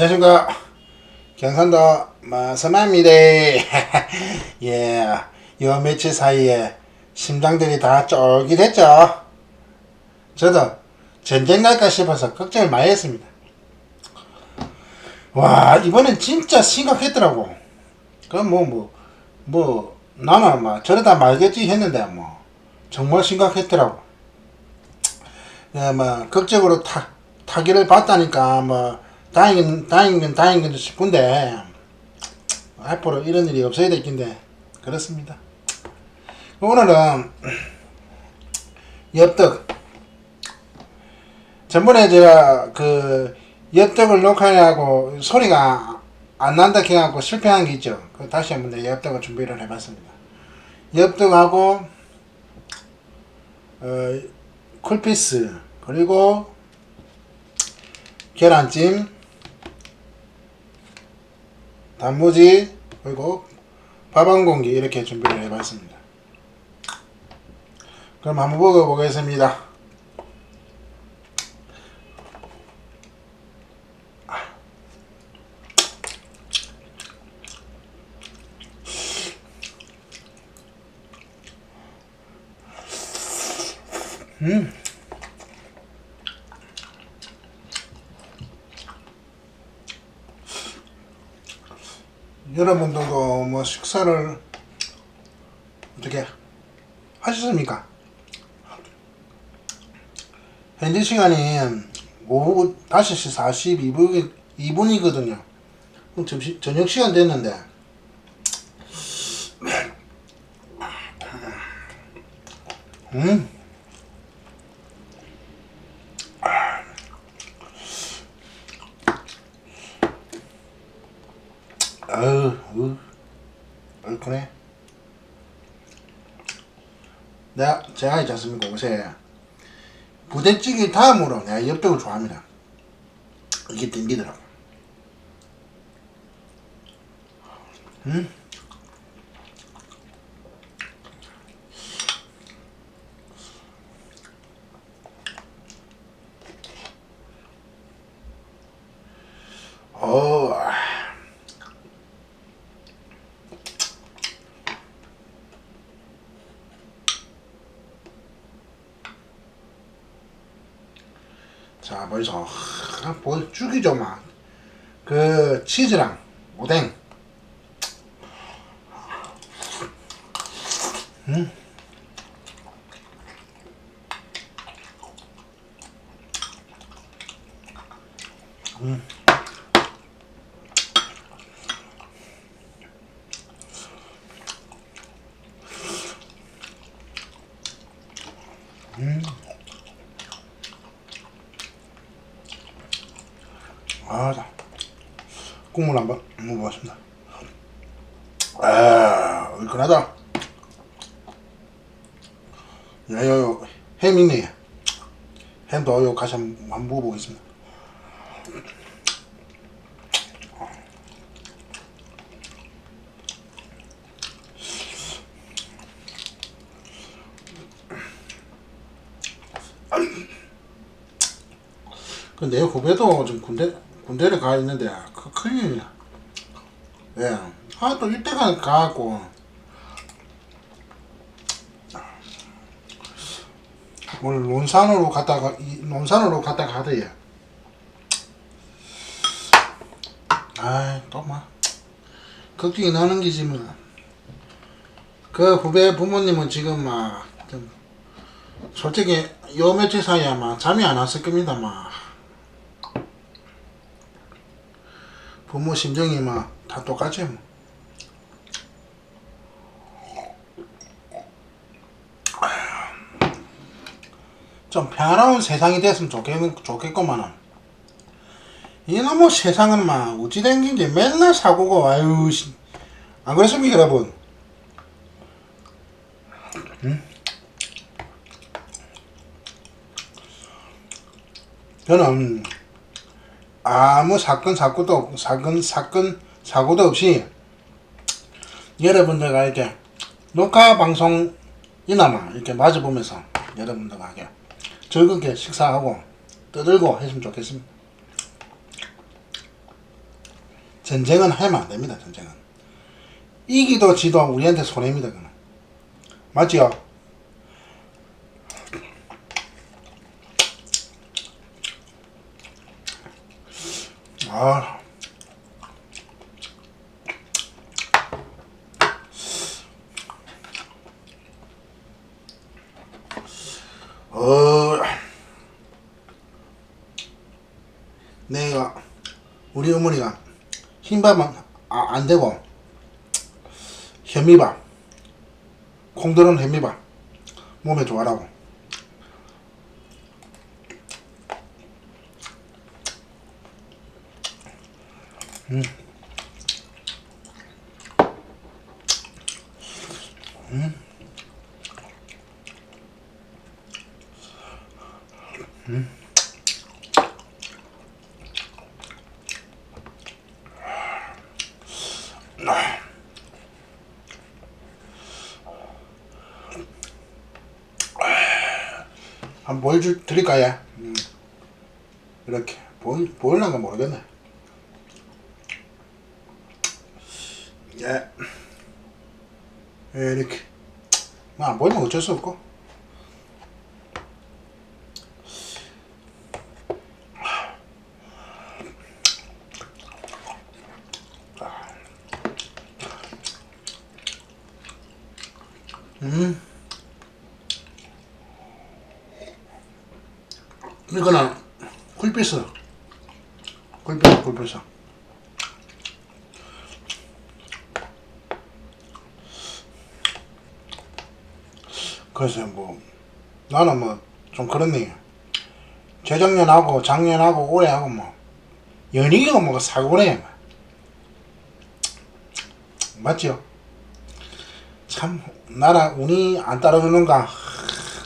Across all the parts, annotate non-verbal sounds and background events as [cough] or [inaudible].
안녕하십니까. 경상도 마서마입니다. [laughs] 예, 요 며칠 사이에 심장들이 다 쫄깃했죠. 저도 전쟁 날까 싶어서 걱정을 많이 했습니다. 와 이번엔 진짜 심각했더라고. 그뭐 뭐 뭐 나는 막 저러다 말겠지 했는데 뭐 정말 심각했더라고. 예, 뭐 극적으로 타, 타기를 봤다니까 뭐 다행인 다행인 다행인 싶은데 앞으로 이런 일이 없어야 될 텐데 그렇습니다. 오늘은 엽떡 전번에 제가 그 엽떡을 녹화하고 소리가 안 난다 해갖고 실패한 게 있죠. 그 다시 한번 내 엽떡을 준비를 해봤습니다. 엽떡하고 어, 쿨피스 그리고 계란찜 단무지 그리고 밥 한 공기 이렇게 준비를 해봤습니다. 그럼 한번 먹어보겠습니다. 음. 여러분들도 뭐 식사를 어떻게 하셨습니까? 현재 시간이 오후 5시 42분, 2분이거든요. 그럼 점심, 저녁 시간 됐는데. 음. 아유, 으, 얼큰해. 내가, 제가 있지 않습니까, 요새. 부대찌개 다음으로 내가 엽떡을 좋아합니다. 이게 땡기더라고. 음? 어, 자, 벌써 뭐 죽이죠, 막. 그 치즈랑 오뎅. 음. 음. 음. 아, 자. 국물 한번 먹어보겠습니다. 아, 얼큰하다. 야, 요, 요, 햄 있네. 햄도 요 같이 한번 한번 먹어보겠습니다. 그내 후배도 지금 군대 군대를 가 있는데 그 큰일이야. 예. 아 또 이때가 가갖고 오늘 논산으로 갔다가 이 논산으로 갔다가 하더예. 아이 또막 걱정이 나는 게지 뭐. 그 후배 부모님은 지금 막좀 솔직히 요 며칠 사이에 막 잠이 안 왔을 겁니다 막. 부모 심정이 막 다 똑같지 뭐. 좀 평화로운 세상이 됐으면 좋겠, 좋겠구만은. 이놈의 세상은 막, 어찌 된 긴지 맨날 사고고, 아유, 씨. 안 그렇습니까, 여러분? 응? 저는, 아무 사건 사고도 없- 사건 사건 사고도 없이 여러분들과 이렇게 녹화 방송이나마 이렇게 마주 보면서 여러분들과 이렇게 즐겁게 식사하고 떠들고 했으면 좋겠습니다. 전쟁은 하면 안 됩니다. 전쟁은 이기도 지도 우리한테 손해입니다. 그는 맞지요? 아. 어, 내가 우리 어머니가 흰밥은 아, 안 되고 현미밥, 콩들은 현미밥 몸에 좋아라고. 한번 보여줄 드릴까요? 음. 이렇게 보일 보일란가 모르겠네. 예. 예, 이렇게. 뭐안 보이면 어쩔 수 없고. 음. 이거는 굴비스. 굴비스. 그래서 뭐 나는 뭐 좀 그렇네. 재작년하고 작년하고 올해하고 뭐 연이가 뭐가 사고네. 맞죠? 참 나라 운이 안 따라주는가 하,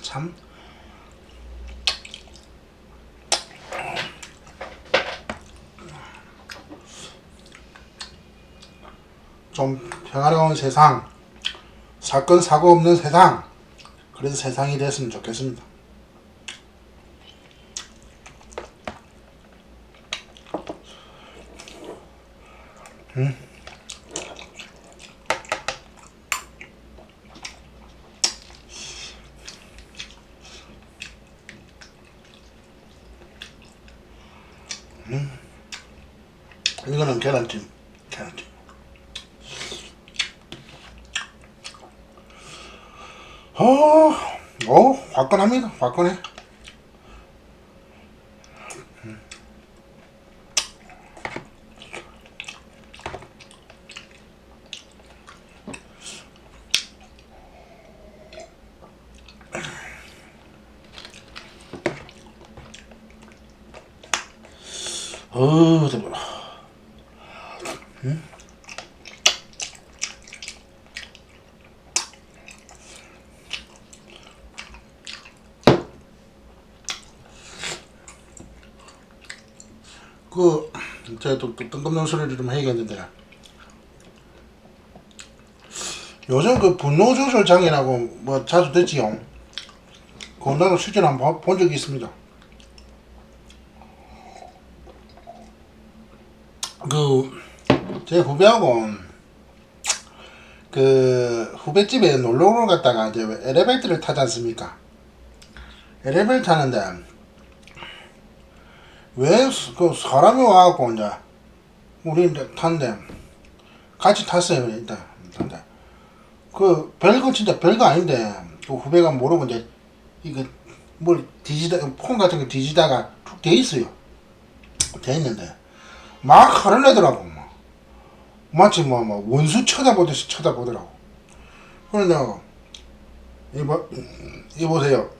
참 좀 평화로운 세상 사건 사고 없는 세상 그런 세상이 됐으면 좋겠습니다. 음. 음. 이거는 계란찜. 어, 어, 화끈합니다. 화끈해. 어, 대박. 그, 제가 또, 또 뜬금없는 소리를 좀 해야겠는데. 요즘 그 분노 조절 장애라고 뭐 자주 듣지요. 그거 나도 실제로 한번 본 적이 있습니다. 그, 제 후배하고 그 후배집에 놀러 갔다가 이제 엘리베이터를 타지 않습니까? 엘리베이터 타는데 왜 그 사람이 와갖고 이제 우리 이제 탄데 같이 탔어요 일단 탄데 그 별거 진짜 별거 아닌데 그 후배가 모르고 이제 이거 뭘 뒤지다 폰 같은 거 뒤지다가 툭 돼 있어요. 돼 있는데. 막 화를 내더라고 막 마치 뭐, 뭐 원수 쳐다보듯이 쳐다보더라고. 내가 이거 이 보세요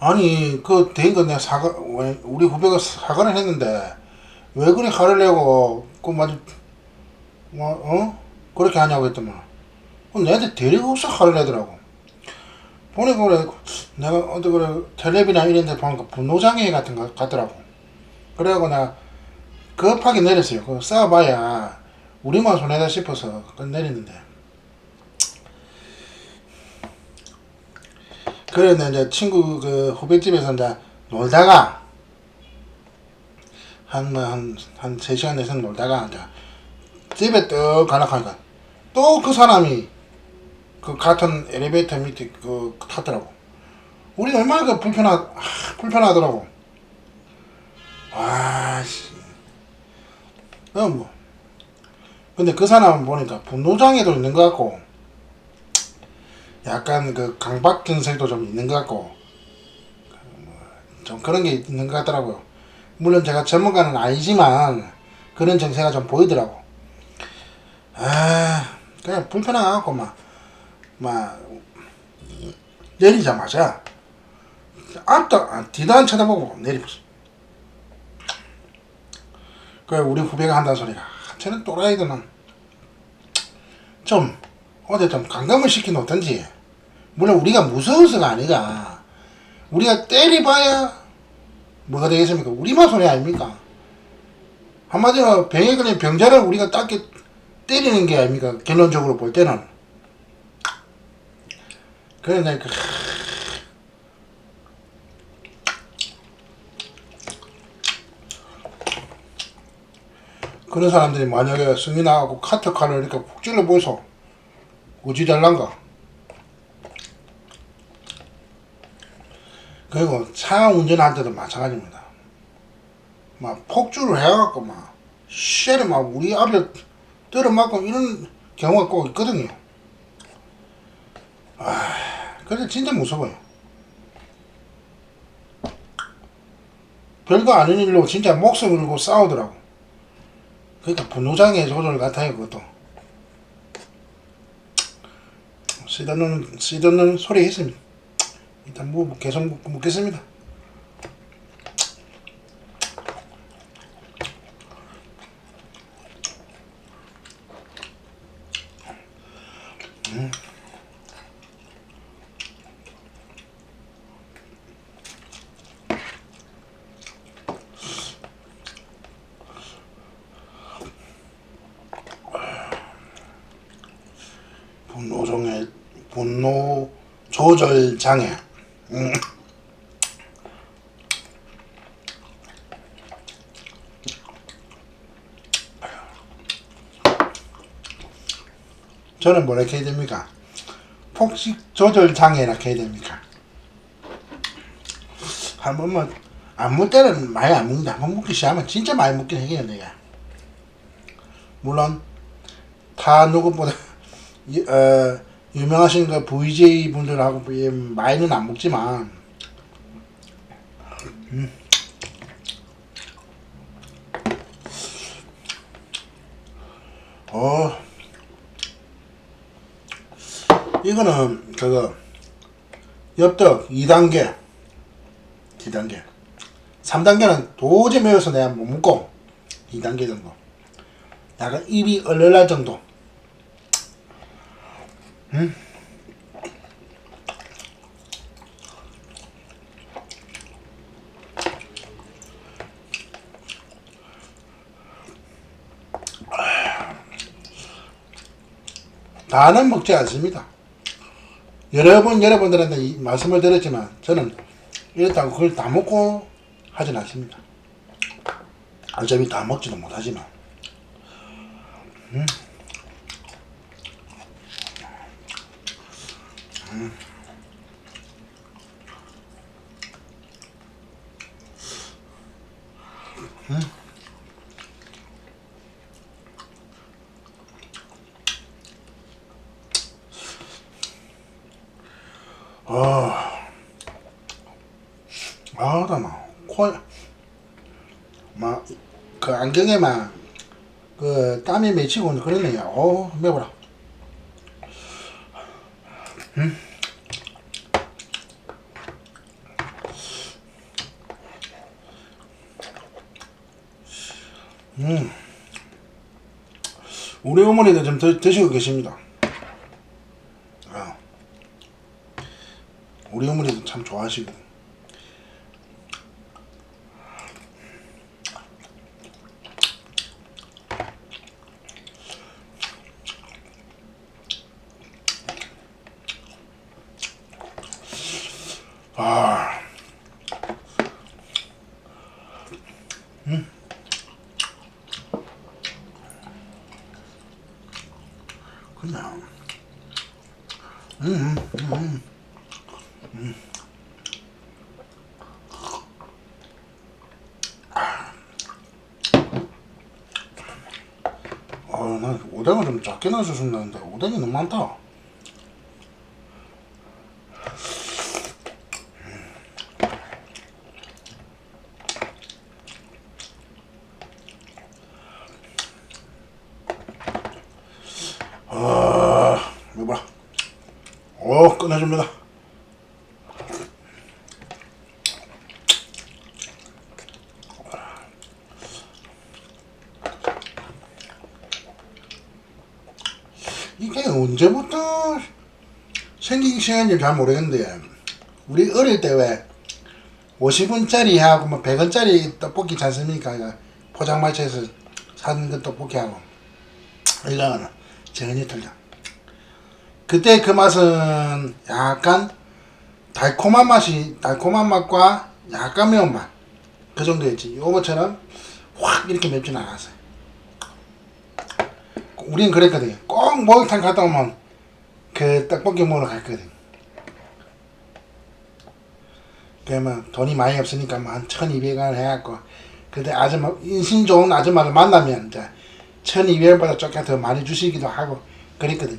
아니 그 대인거 내가 사과 왜 우리 후배가 사과를 했는데 왜 그리 화를 내고 그 마주 뭐 어? 그렇게 하냐고 했더만. 그 내한테 데리고 없어 화를 내더라고. 보니까 그래 내가 어디 그래 텔레비나 이런 데 보니까 분노장애 같은 거 같더라고. 그래갖고 나 급하게 내렸어요. 그 싸워봐야 우리만 손해다 싶어서 그 내렸는데 그래 이제 친구 그 후배집에서 이제 놀다가 한, 뭐, 한, 한 3시간 이상 놀다가, 이제, 집에 떡 가락하니까, 또 그 사람이, 그 같은 엘리베이터 밑에 그, 탔더라고. 우리 얼마나 그 불편하, 아, 불편하더라고. 와, 씨. 어, 뭐. 근데 그 사람은 보니까 분노장애도 있는 것 같고, 약간 그 강박 증세도 좀 있는 것 같고, 뭐, 좀 그런 게 있는 것 같더라고요. 물론 제가 전문가는 아니지만, 그런 증세가 좀 보이더라고. 아, 그냥 불편해갖고, 막, 막, 내리자마자, 앞도, 아, 뒤도 안 쳐다보고 내리버렸어. 그 우리 후배가 한다는 소리가 아, 쟤는 또라이들은 좀 어디 좀 감감을 시켜 놓던지 물론 우리가 무서워서가 아니라 우리가 때려봐야 뭐가 되겠습니까? 우리만 손해 아닙니까? 한마디로 병에 걸린 병자를 우리가 딱히 때리는 게 아닙니까? 결론적으로 볼 때는. 그래서 내가 그- 그런 사람들이 만약에 승이 나가고 카트 칼을 이렇게 푹 찔러 보이소 어찌 잘난가 그리고 차 운전할 때도 마찬가지입니다. 막 폭주를 해갖고 막 쉐를 막 우리 앞에 들어맞고 이런 경우가 꼭 있거든요. 아 그래서 진짜 무서워요. 별거 아닌 일로 진짜 목숨 걸고 싸우더라고. 그러니까 분노장애 조절 같아요 그것도. 쓰다는 쓰다는 소리 했습니다 일단 뭐 계속 묻- 묻겠습니다 음. 분노장애 분노 조절 장애 음. 저는 뭐라 해야 됩니까? 폭식 조절 장애라 해야 됩니까? 한 번만 안 먹을 때는 많이 안 먹는데 한 번 먹기 시작하면 진짜 많이 먹긴 해요 내가 물론 다 누구보다 이- 어, 유명하신 그 VJ 분들하고 비- 많이는 안 먹지만 음. 어. 이거는 그거 엽떡 2단계 2단계. 3단계는 도저히 매워서 내가 못 먹고 2단계 정도. 약간 입이 얼얼할 정도 다는 먹지 않습니다. 여러 번 여러분들한테 이 말씀을 드렸지만 저는 이렇다고 그걸 다 먹고 하진 않습니다. 어차피 다 먹지도 못하지만 아나 막 코, 막그 안경에만 그 땀이 맺히고 그러네요. 어 매워라. 우리 어머니도 좀 드, 드시고 계십니다. 아. 우리 어머니도 참 좋아하시고. 아, 나 오뎅을 좀 작게 넣어줬는데 오뎅이 너무 많다. 아, 이봐라. 오, 끝내줍니다. 이게 언제부터 시작한지 잘 모르겠는데 우리 어릴 때 왜 50원짜리 하고 뭐 100원짜리 떡볶이 않습니까? 이거 포장마차에서 사는 그 떡볶이하고 이거는 전혀 틀려 그때 그 맛은 약간 달콤한 맛이 달콤한 맛과 약간 매운맛 그 정도였지 요거처럼 확 이렇게 맵진 않았어요 우린 그랬거든요. 꼭 목욕탕 갔다 오면 그 떡볶이 먹으러 갔거든. 그러면 돈이 많이 없으니까 뭐 한 1200원 해갖고 그때 아줌마 인신 좋은 아줌마를 만나면 이제 1200원보다 조금 더 많이 주시기도 하고 그랬거든.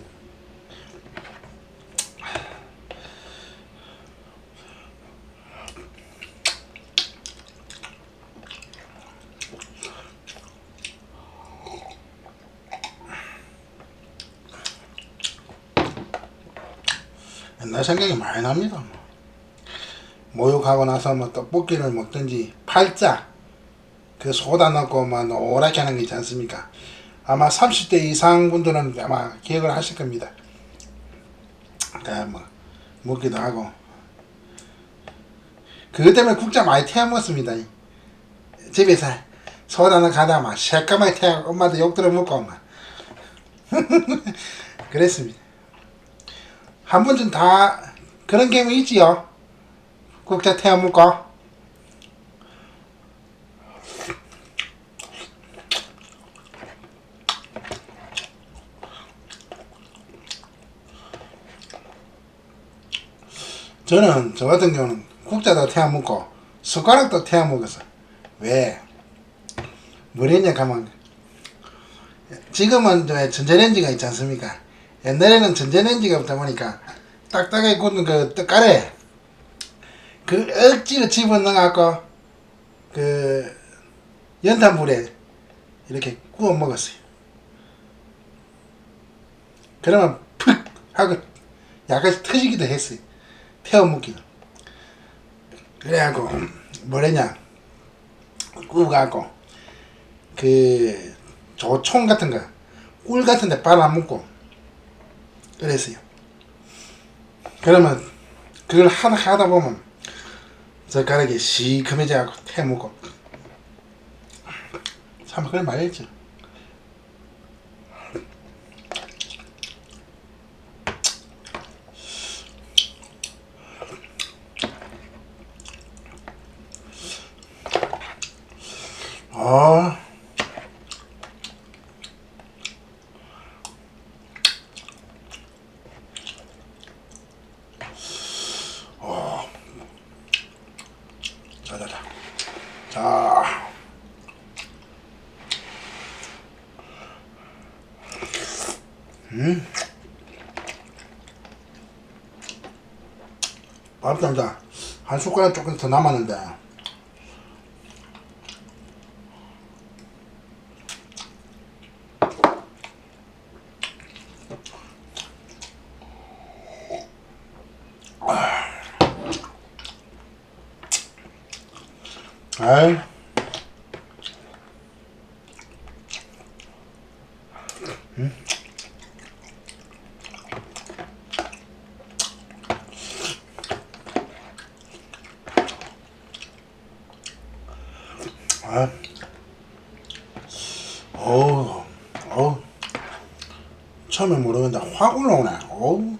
옛날 생각이 많이 납니다. 뭐. 모욕하고 나서 뭐 떡볶이를 먹든지 팔자 그 소다 넣고 막 노랗게 하는 게 있지 않습니까? 아마 30대 이상 분들은 아마 기억을 하실 겁니다. 그뭐 먹기도 하고 그것 때문에 국자 많이 태워 먹습니다. 집에서 소다는 가다 막 새까맣게 태워 엄마도 욕 들어 먹고 막 [laughs] 그랬습니다. 한 번쯤 다 그런 경우 있지요. 국자 태워 먹고. 저는 저 같은 경우는 국자도 태워 먹고 숟가락도 태워 먹었어. 왜? 뭐랬냐 가면 지금은 저 전자레인지가 있지 않습니까? 옛날에는 전자레인지가 없다 보니까 딱딱하게 굳는 그 떡가래 그 억지로 집어넣어갖고 그 연탄불에 이렇게 구워 먹었어요. 그러면 푹 하고 약간 터지기도 했어요. 태워 먹기도. 그래갖고 뭐랬냐 구워갖고 그 조총 같은 거 꿀 같은 데 빨아먹고 그랬어요. 그러면 그걸 하다 하다 보면 젓가락이 시커매져갖고 태먹고 참 그걸 말했죠. 아. 밥상자 한 숟가락 조금 더 남았는데. 아이. 음. 아. 어우, 어우. 처음에 모르겠는데 확 올라오네. 어우.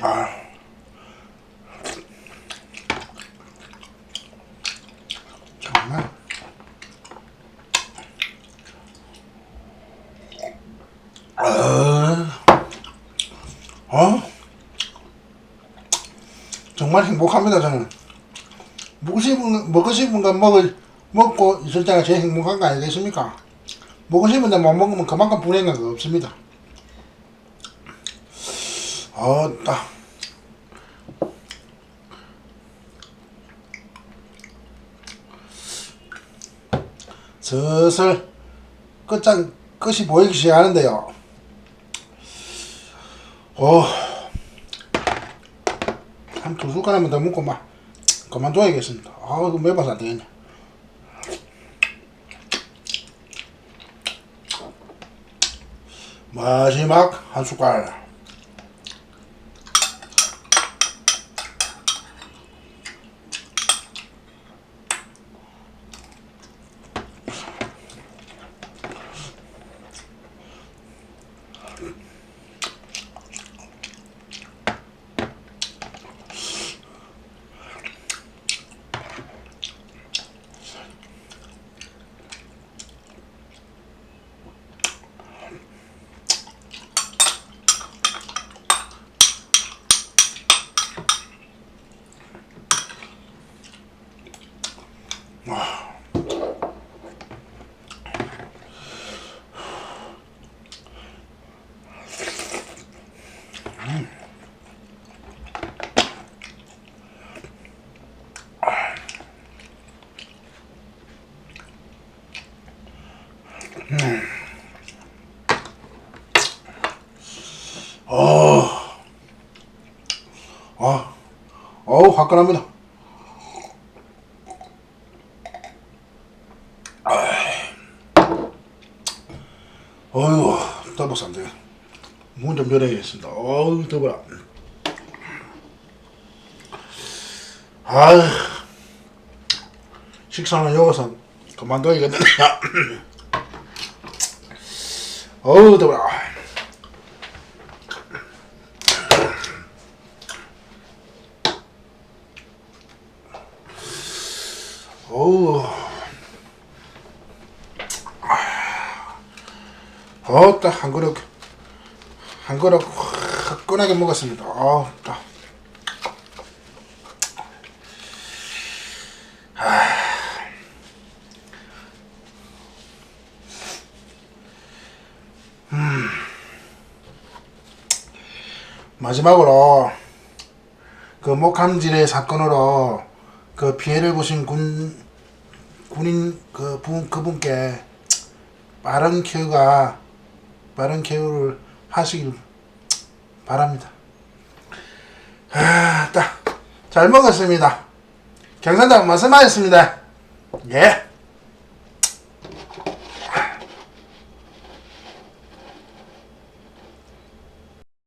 아. 정말. 어. 어? 정말 행복합니다, 저는. 먹고 싶은, 먹고 먹을, 먹고 있을 때가 제일 행복한 거 아니겠습니까? 먹고 싶은데 못 먹으면 그만큼 불행한 거 없습니다. 어, 딱. 슬슬 끝장, 끝이 보이기 시작하는데요. 어, 한두 숟가락만 더 먹고 막 그만둬야겠습니다. 아, 이거 매봐서 안 되겠네. 마지막 한 숟갈. 어, 아, 어우, 화끈합니다. 어휴, 더워서 안 돼. 문좀 열어야겠습니다. 어우, 더워라. 아휴, 식사는 여기서 그만둬야겠네. [coughs] 어우, 더워라. 어우. 어, 딱한 그릇, 한 그릇 화끈하게 먹었습니다. 어, 딱. 음. 마지막으로 그 목함질의 사건으로 그 피해를 보신 군 군인 그 분, 그분께 빠른 큐가 빠른 큐를 하시길 바랍니다. 아, 딱 잘 먹었습니다. 경산장 말씀하셨습니다. 예.